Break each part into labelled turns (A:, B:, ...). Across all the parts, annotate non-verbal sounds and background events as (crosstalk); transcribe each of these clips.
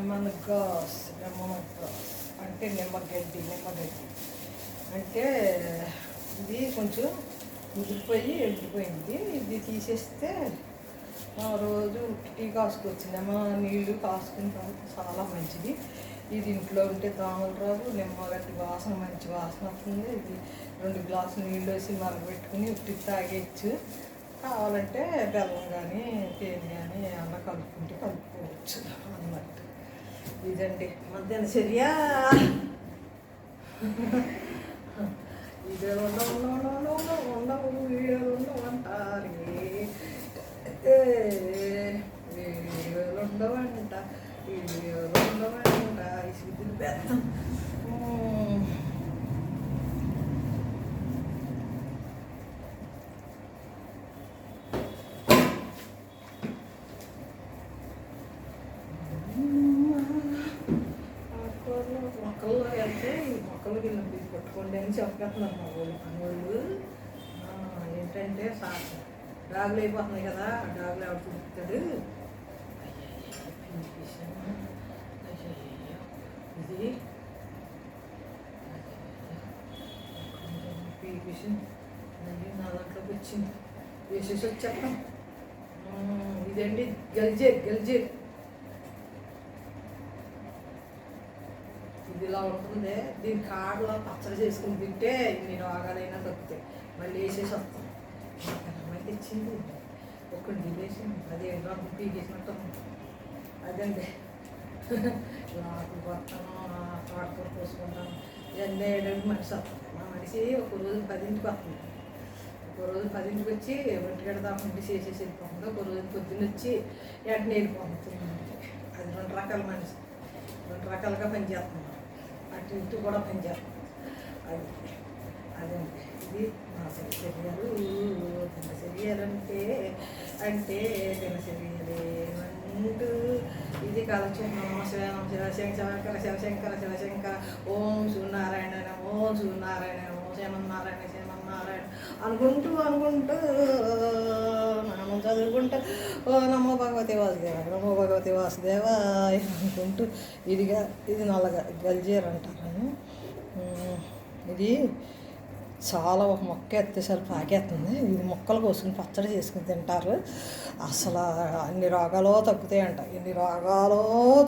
A: Lemon grass అంటే నిమ్మగడ్డి నిమ్మగడ్డి. అంటే ఇది కొంచెం ముదిరిపోయి ఎండిపోయింది. ఇది తీసేస్తే ఆ రోజు టీ కాసుకొచ్చింది అమ్మ నీళ్ళు కాసుకుని తర్వాత చాలా మంచిది. ఇది ఇంట్లో ఉంటే దోమలు రాదు నిమ్మగడ్డి వాసన మంచి వాసన వస్తుంది. ఇది రెండు గ్లాసులు నీళ్ళు వేసి మరగబెట్టుకుని ఉట్టి తాగేయచ్చు. కావాలంటే బెల్లం కానీ తేనె కానీ అన్న కలుపుకుంటే కలుపుకోవచ్చు అన్నట్టు ಇದಂಡಿ ಮಧ್ಯಾಹ್ನ ಸರಿಯಾ ಇದು ಉಂಡ ಉಂಡ ಉಂಡ ಉಂಡ ಉಂಡ ವೀಡಿಯೋಲುಂಡು ಒಂಟಾರಿ ವೀಡಿಯೋಲುಂಡ ವಂಟ ವೀಡಿಯೋಲುಂಡ ವಂಟ ಇಸಿದ್ರು ಬೆತ್ತ గిన్నె తీసి కొట్టుకోండి అని చెప్పేస్తున్నారు మా వాళ్ళు మా వాళ్ళు ఏంటంటే సార్ డాగులు అయిపోతున్నాయి కదా ఆ డాగులు ఎవరు చూపుతాడు ఇది పీకిషన్ నా దాంట్లోకి వచ్చింది. వేసేసి వచ్చేస్తాం ఇదండి గల్జే గల్జే ఇది ఇలా ఉంటుంది దీని కాడలో పచ్చడి చేసుకుని తింటే నేను రోగాలైనా తగ్గుతాయి మళ్ళీ వేసేసి వస్తాం మళ్ళీ తెచ్చింది ఒక దిగేసింది అది ఏంటో పీకేసినట్టు ఉంది. అదండి ఆకులు కొడతాను తోటకూర పోసుకుంటాను. ఇవన్నీ వేయడానికి మనిషి వస్తుంది. మా మనిషి ఒక రోజు పదింటికి వస్తుంది. ఒక రోజు పదింటికి వచ్చి ఒంటిగడ దాకా ఇంటి చేసేసి వెళ్ళిపోతుంది. ఒక రోజు పొద్దున్న వచ్చి వెంటనే వెళ్ళిపోతుంది. అది రెండు రకాల మనిషి. రెండు రకాలుగా పనిచేస్తున్నాం అటు ఇటు కూడా పెంచారు అది అదండి ఇది మా చర్యలు దినచర్యలు. అంటే అంటే దినచర్యలే అంటూ ఇది కాలక్షేపం నమ శివ నమ శివశంకర. శివశంకర ఓం సూర్యనారాయణ నమో ఓం సూర్యనారాయణ నమో అనుకుంటూ అనుకుంటూ నామం చదువుకుంటూ ఓ నమో భగవతి వాసుదేవ నమో భగవతి వాసుదేవ అనుకుంటూ ఇదిగా ఇది నల్లగా గల్జీర్ అంటారు. ఇది చాలా ఒక మొక్క ఎత్తేసరి పాకేస్తుంది ఇది మొక్కలు కోసుకుని పచ్చడి చేసుకుని తింటారు. అసలు అన్ని రోగాలు తగ్గుతాయంట. ఎన్ని రోగాలు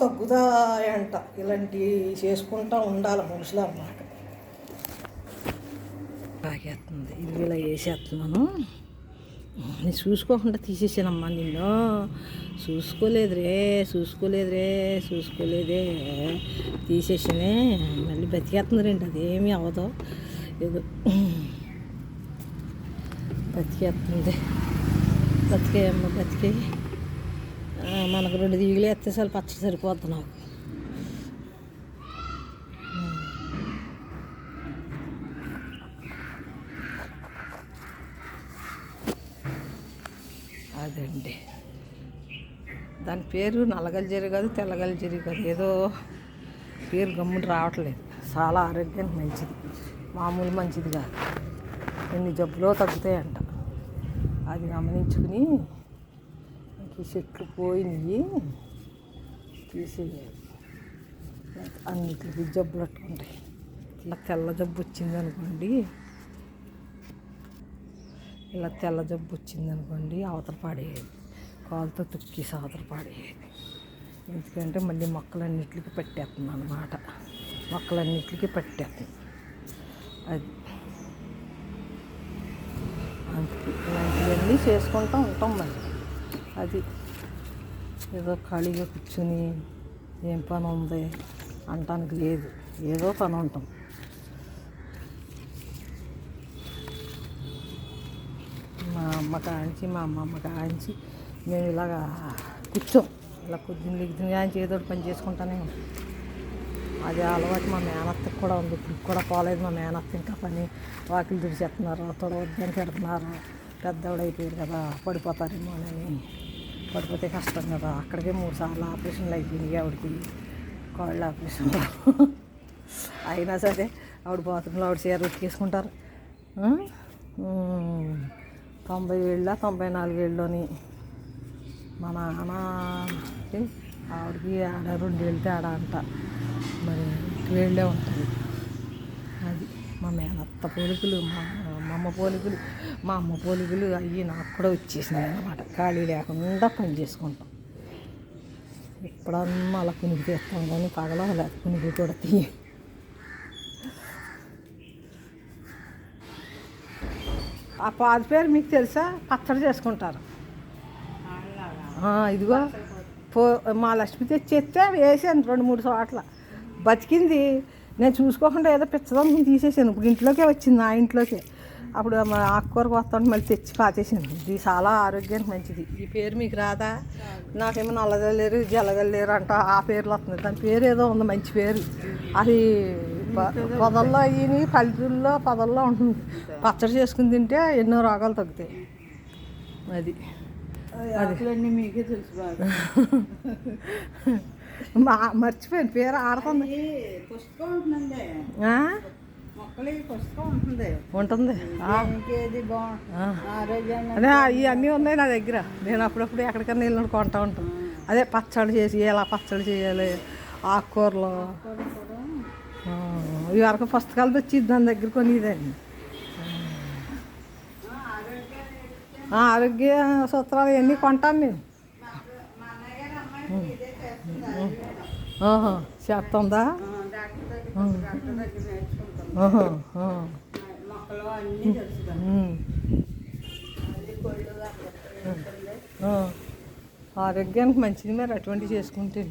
A: తగ్గుతాయంట. ఇలాంటివి చేసుకుంటూ ఉండాలి మనుషులు అన్నమాట. లాగేస్తుంది ఇది ఇలా వేసేస్తున్నాను నేను చూసుకోకుండా తీసేసానమ్మా నిన్ను. చూసుకోలేదురే చూసుకోలేదురే చూసుకోలేదే. తీసేసానే మళ్ళీ బతికేస్తుందిరేంటి అదేమీ అవ్వదు. ఏదో బతికేస్తుంది. బతికేయమ్మ బతికే మనకు రెండు దిగులు ఎత్తేసారి పచ్చడి సరిపోద్ది నాకు. అదండి దాని పేరు నల్లగల్జరి కాదు తెల్లగల్జరి కాదు. ఏదో పేరు గమ్మున రావట్లేదు. చాలా ఆరోగ్యానికి మంచిది. మామూలు మంచిది కాదు. ఎన్ని జబ్బులో తగ్గుతాయంట. అది గమనించుకుని ఈ చెట్లు పోయినాయి తీసేయాలి. అన్నిటికి జబ్బులు అట్టుకుంటాయి ఇట్లా తెల్ల జబ్బు వచ్చింది అనుకోండి ఇలా తెల్ల జబ్బు వచ్చిందనుకోండి అవతల పాడేయాలి కాలుతో తొక్కి అవతల పాడేయాలి ఎందుకంటే మళ్ళీ మొక్కలన్నిటికి పెట్టేస్తుంది అనమాట మొక్కలన్నిటికి పెట్టేస్తుంది. అది ఇలాంటివన్నీ చేసుకుంటూ ఉంటాం మరి అది ఏదో ఖాళీగా కూర్చుని ఏం పని ఉంది అంటానికి లేదు. ఏదో పని ఉంటాం. అమ్మ కాంచి మా అమ్మమ్మ కాంచి మేము ఇలాగా కూర్చోం. ఇలా కొద్దిగా లిగ్గిన కాంచి ఏదో పని చేసుకుంటానే అదే అది అలవాటు మా మేనత్తకి కూడా ఉంది. ఇప్పుడు కూడా పోలేదు మా మేనత్త ఇంకా పని. వాకిలు తుడిచేస్తున్నారు తొడవద్దని పెడుతున్నారు పెద్దవాడు అయిపోయారు కదా పడిపోతారేమో అని. పడిపోతే కష్టం కదా. అక్కడికే మూడు సార్లు ఆపరేషన్లు అయిపోయినాయి ఆవిడకి. కాళ్ళు ఆపరేషన్లు. అయినా సరే ఆవిడ బాత్రూంలో ఆవిడ చీరలు ఉతికేసుకుంటారు. తొంభై ఏళ్ళ తొంభై నాలుగేళ్ళలోని మా నాన్న ఆవిడకి ఆడ రెండేళ్ళు తేడా అంట. మరి వేళ్ళే ఉంటుంది. అది మా మేనత్త పోలికలు మా మా అమ్మ పోలికలు మా అమ్మ పోలికలు అవి నాకు కూడా వచ్చేసినాయి అన్నమాట. ఖాళీ లేకుండా పని చేసుకుంటాం. ఎప్పుడన్నా అలా కునిగి తీస్తాం కానీ పగల అలా కునిగి కూడా తీయ ఆ పాది పేరు మీకు తెలుసా? పచ్చడి చేసుకుంటారు. ఇదిగో పో మా లక్ష్మి తెచ్చి వేసాను రెండు మూడు చోట్ల. బతికింది. నేను చూసుకోకుండా ఏదో పిచ్చదమ్ముని తీసేసాను. ఇప్పుడు ఇంట్లోకే వచ్చింది నా ఇంట్లోకే. అప్పుడు మా ఆకుకూర వస్తాను మళ్ళీ తెచ్చి పాతేసాను ఇది చాలా ఆరోగ్యానికి మంచిది. ఈ పేరు మీకు రాదా? నాకేమో నల్లగలేరు జలదల్లేరు అంట ఆ పేర్లు వస్తుంది దాని పేరు ఏదో ఉంది మంచి పేరు. అది పొదల్లో అయ్యి పల్లెటూరులో పొదల్లో ఉంటుంది. పచ్చడి చేసుకుని తింటే ఎన్నో రోగాలు తగ్గుతాయి. అది.
B: ఆకులన్నీ మీకే తెలుసు బాగా. (laughs)
A: మా మర్చిపోయాను. పేరు ఆడుతుంది.
B: పుస్తకం ఉంటుందండి. ఉంటుంది.
A: అదే ఇవన్నీ ఉన్నాయి నా దగ్గర. నేను అప్పుడప్పుడు ఎక్కడికైనా వెళ్ళినప్పుడు కొంటా ఉంటాను అదే పచ్చడి చేసి ఎలా పచ్చడి చేయాలి ఆకుకూరలు. ఇవరకు పుస్తకాలు తెచ్చి దాని దగ్గర కొనిదండి ఆరోగ్య సూత్రాలు ఇవన్నీ కొంటాను నేను
B: చేస్తుందా
A: ఆరోగ్యానికి మంచిది మరి అటువంటి చేసుకుంటే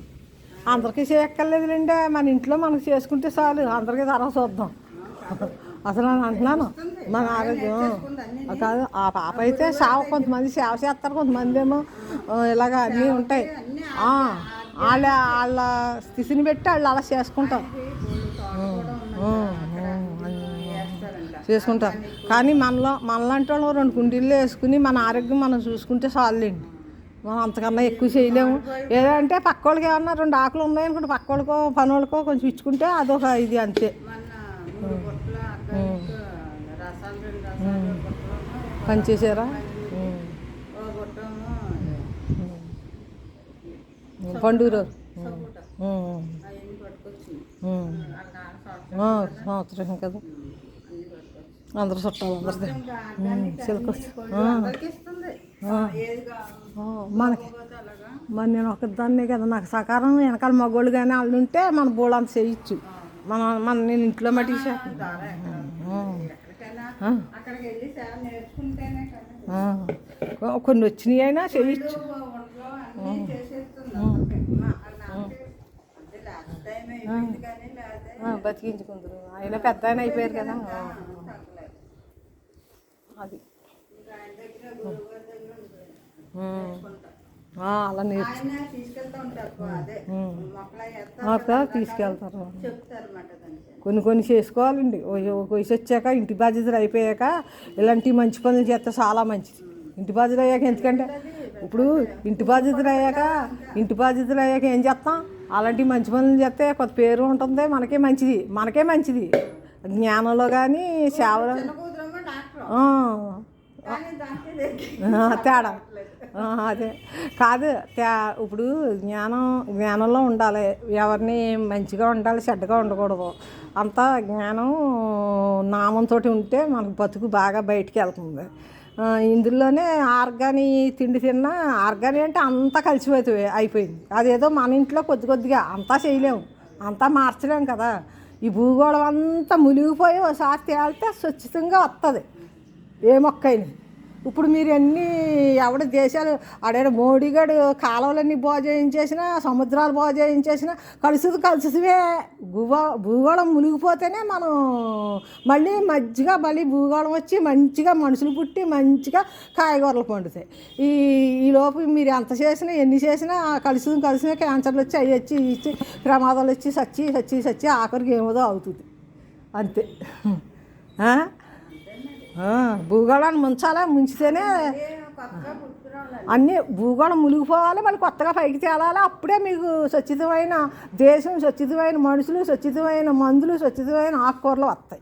A: అందరికీ చేయక్కర్లేదులేండి. మన ఇంట్లో మనకు చేసుకుంటే చాలు. అందరికీ తర్వాత చూద్దాం. అసలు నేను అంటున్నాను మన ఆరోగ్యం. కాదు ఆ పాప అయితే సేవ కొంతమంది సేవ చేస్తారు కొంతమంది ఏమో ఇలాగ అన్నీ ఉంటాయి. వాళ్ళ వాళ్ళ స్థితిని పెట్టి వాళ్ళు అలా చేసుకుంటారు. చేసుకుంటారు. కానీ మనలో మనలాంటి వాళ్ళు రెండు కుండీల్లో వేసుకుని మన ఆరోగ్యం మనం చూసుకుంటే చాలండి మనం అంతకన్నా ఎక్కువ చేయలేము. ఏదంటే పక్క వాళ్ళకి ఏమన్నా రెండు ఆకులు ఉన్నాయనుకుంటే పక్క వాళ్ళకో పని వాళ్ళకో కొంచెం ఇచ్చుకుంటే అదొక ఇది అంతే.
B: మొన్న మూడు బుట్టల ఆర్గానిక్ రసాలు రెండు రసాలు బుట్టలు
A: పని చేసారా ఉం.
B: ఓ బుట్టము
A: ఉం. పండుగ
B: అక్కడ సంవత్సరం
A: కదా. అందరు చుట్టాలు అందరిది
B: ఇంకా
A: మనకి. మరి నేను ఒకదాన్నే కదా నాకు సకారం వెనకాల మగోళ్ళు కానీ వాళ్ళు ఉంటే మన అంత చేయొచ్చు. మన మన నేను ఇంట్లో మట్టి. కొన్ని వచ్చినాయి అయినా చేయొచ్చు. బతికించుకుందరు. ఆయన పెద్ద ఆయన అయిపోయారు కదా. అది. అలా నేర్చు
B: ఆయన తీసుకెళ్తా ఉంటారు అదే. మొక్కలు వేస్తారు
A: అక్కడ తీసుకెళ్తారు. కొన్ని కొన్ని చేసుకోవాలండి. ఒక వయసు వచ్చాక ఇంటి బాధ్యతలు అయిపోయాక ఇలాంటి మంచి పనులు చేస్తే చాలా మంచిది. ఇంటి బాధ్యతలు అయ్యాక ఎందుకంటే ఇప్పుడు ఇంటి బాధ్యతలు అయ్యాక ఇంటి బాధ్యతలు అయ్యాక ఏం చేస్తాం? అలాంటి మంచి పనులు చేస్తే కొత్త పేరు ఉంటుంది. మనకే మంచిది. మనకే మంచిది. జ్ఞానంలో కానీ సేవలో తేడా. అదే. కాదు తే ఇప్పుడు జ్ఞానం జ్ఞానంలో ఉండాలి. ఎవరిని మంచిగా ఉండాలి చెడ్డగా ఉండకూడదు. అంతా జ్ఞానం నామంతో ఉంటే మనకు బతుకు బాగా బయటికి వెళ్తుంది. ఇందులోనే ఆర్గాని తిండి తిన్నా ఆర్గాని అంటే అంతా కలిసిపోతుంది అయిపోయింది. అదేదో మన ఇంట్లో కొద్ది కొద్దిగా అంతా చేయలేము. అంతా మార్చలేము కదా. ఈ భూగోళం అంతా మునిగిపోయి ఒకసారి తేలితే స్వచ్ఛతంగా వస్తుంది ఏ మొక్కైనా. ఇప్పుడు మీరు ఎన్ని ఎవడ దేశాలు ఆడ మోడీగాడు కాలువలన్నీ బాగు చేయించేసినా సముద్రాలు బాగు చేయించేసినా కలుసుది కలుసువే భూగో భూగోళం మునిగిపోతేనే మనం మళ్ళీ మజ్జిగ మళ్ళీ భూగోళం వచ్చి మంచిగా మనుషులు పుట్టి మంచిగా కాయగూరలు పండుతాయి. ఈ ఈ లోపు మీరు ఎంత చేసినా ఎన్ని చేసినా కలుసుది కలిసిన క్యాన్సర్లు వచ్చి అవి వచ్చి ఇచ్చి ప్రమాదాలు వచ్చి సచ్చి సచ్చి సచ్చి ఆఖరికి ఏమోదో అవుతుంది. అంతే. భూగోళాన్ని ముంచాలా? ముంచితేనే అన్నీ భూగోళం మునిగిపోవాలి మళ్ళీ కొత్తగా పైకి తేలాలి? అప్పుడే మీకు స్వచ్ఛితమైన దేశం స్వచ్ఛితమైన మనుషులు స్వచ్ఛితమైన మందులు స్వచ్ఛితమైన ఆకుకూరలు వస్తాయి.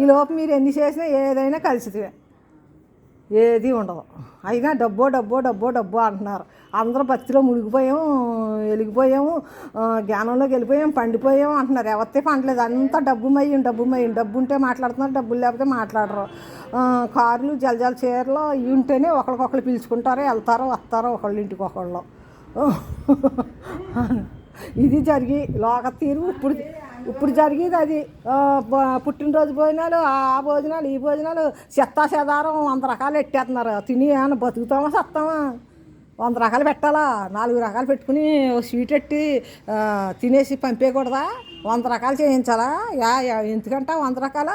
A: ఈ లోపు మీరు ఎన్ని చేసినా ఏదైనా కలిసితే ఏది ఉండదు. అయినా డబ్బో డబ్బో డబ్బో డబ్బో అంటున్నారు. అందరూ భక్తిలో మునిగిపోయాం వెలిగిపోయాము జ్ఞానంలోకి వెళ్ళిపోయాం పండిపోయాం అంటున్నారు. ఎవరితే పండలేదు. అంతా డబ్బు మయ్యం డబ్బు మయ్యం. డబ్బు ఉంటే మాట్లాడుతున్నారు డబ్బులు లేకపోతే మాట్లాడరు. కార్లు జలజల చీరలు ఇవి ఉంటేనే ఒకరికొకరు పిలుచుకుంటారు వెళ్తారో వస్తారో ఒకళ్ళు ఇంటికి ఒకళ్ళు. ఇది జరిగి లోక తీరు. ఇప్పుడు ఇప్పుడు జరిగేది అది. పుట్టినరోజు భోజనాలు ఆ భోజనాలు ఈ భోజనాలు చెత్తా చెదారం వంద రకాలు ఎట్టేస్తున్నారు. తిని ఏమన్నా బతుకుతామా సత్తామా? వంద రకాలు పెట్టాలా? నాలుగు రకాలు పెట్టుకుని స్వీట్ పెట్టి తినేసి పంపేయకూడదా? వంద రకాలు చేయించాలా? యా యా ఎందుకంట వంద రకాల?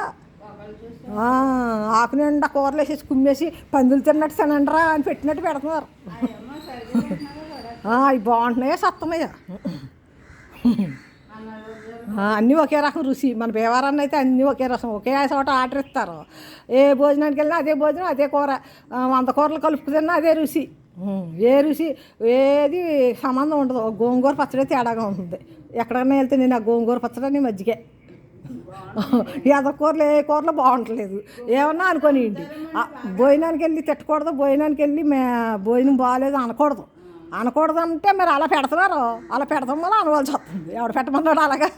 A: ఆకు నిండా కూరలు వేసేసి కుమ్మేసి పందులు తిన్నట్టు తినండిరా అని పెట్టినట్టు పెడుతున్నారు. అవి బాగుంటున్నాయా సత్తమయ్యా? అన్నీ ఒకే రకం రుచి. మన భీమవరాన్ని అయితే అన్నీ ఒకే రసం. ఒకే చోట ఆర్డర్ ఇస్తారు. ఏ భోజనానికి వెళ్ళినా అదే భోజనం అదే కూర. వంద కూరలు కలుపుకు తిన్నా అదే రుచి. ఏ రుచి ఏది సంబంధం ఉండదు. గోంగూర పచ్చడి తేడాగా ఉంటుంది. ఎక్కడైనా వెళ్తే నేను ఆ గోంగూర పచ్చడి నీ మజ్జిగే. ఎద కూరలు ఏ కూరలు బాగుంటలేదు. ఏమన్నా అనుకోనియండి భోజనానికి వెళ్ళి తిట్టకూడదు భోజనానికి వెళ్ళి మే భోజనం బాగాలేదు అనకూడదు. అనకూడదు అంటే మరి అలా పెడతారు అలా పెడతాం వల్ల అనవలసి వస్తుంది ఎవడు పెట్టమన్నాడు అలాగా?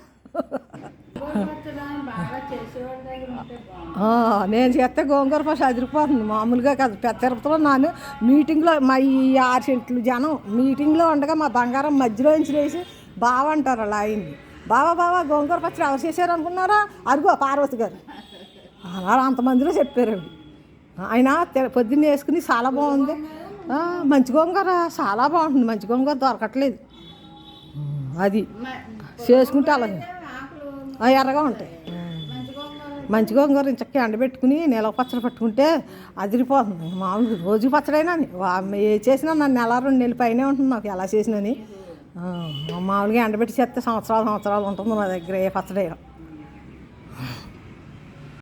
A: నేను చేస్తే గోంగూర పచ్చడి అదిరిపోతుంది మామూలుగా కాదు పెద్ద తిరుపతిలో నాను మీటింగ్లో మా ఈ ఆరు సెంట్లు జనం మీటింగ్లో ఉండగా మా బంగారం మధ్యలో నుంచి లేచి బావ అంటారు అలా అయింది బావా బావా గోంగూర పచ్చడి ఎవరు చేశారు అనుకున్నారా? అరుగో పార్వతి గారు. అలా అంతమందిలో చెప్పారు ఆయన పొద్దున్న వేసుకుని చాలా బాగుంది. మంచి గోంగూర చాలా బాగుంటుంది. మంచి గోంగూర దొరకట్లేదు. అది చేసుకుంటే అలాగే ఎర్రగా ఉంటాయి. మంచి గోంగూర చక్కగా ఎండబెట్టుకుని నెల పచ్చడి పట్టుకుంటే అదిరిపోతుంది. మామూలుగా రోజు పచ్చడైనా ఏ చేసినా నన్ను నెల రెండు నెలల పైనే ఉంటుంది నాకు ఎలా చేసినని అని మామూలుగా ఎండబెట్టి చేస్తే సంవత్సరాలు సంవత్సరాలు ఉంటుంది నా దగ్గర ఏ పచ్చడైనా